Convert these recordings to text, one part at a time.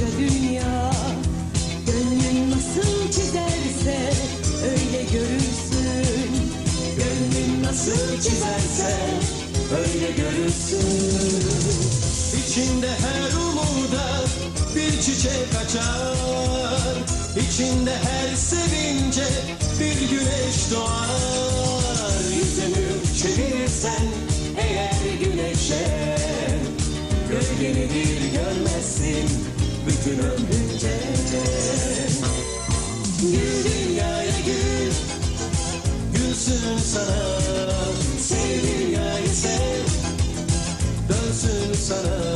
koca dünya. Gönlün nasıl çizerse öyle görürsün. Gönlün nasıl çizerse öyle görürsün. İçinde her umuda bir çiçek açar. İçinde her sevince bir güneş doğar. Yüzünü çevirirsen eğer güneşe Gölgeni bir görmezsin bütün ömrünce Gül dünyaya gül Gülsün sana Sev dünyayı sev Dönsün sana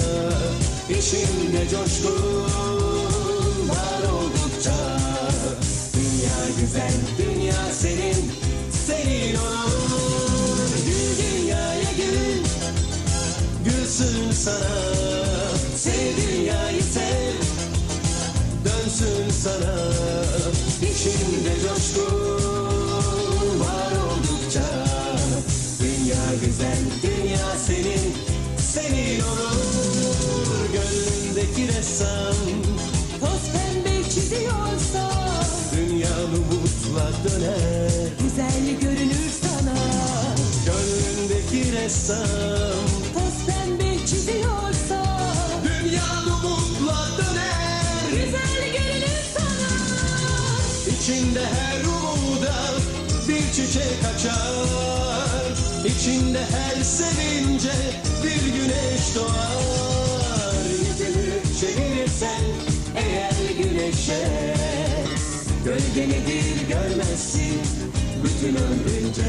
İçinde coşkun Var oldukça Dünya güzel Dünya senin Senin olur Gül dünyaya gül Gülsün sana Dönsün sana. İçinde coşkun Var oldukça. Dünya güzel Dünya senin. Senin olur Gönlündeki ressam. Toz pembe çiziyorsa Dünya umutla döner. Güzel görünür sana. Gönlündeki ressam İçinde her umuda bir çiçek açar. İçinde her sevince bir güneş doğar. Yüzünü çevirirsen eğer güneşe Gölgeni bir görmezsin bütün ömrünce.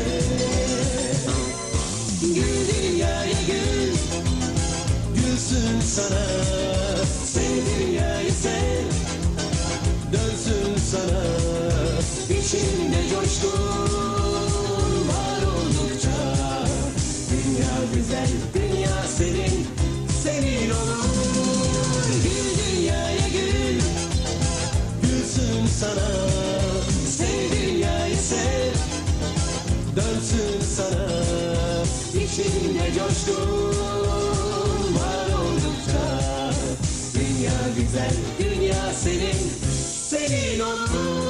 Gül dünyaya gül Gülsün sana sana. Sev dünyayı sev. Dönsün sana. İçinde coşkun var oldukça. Dünya güzel, dünya senin. Senin olsun.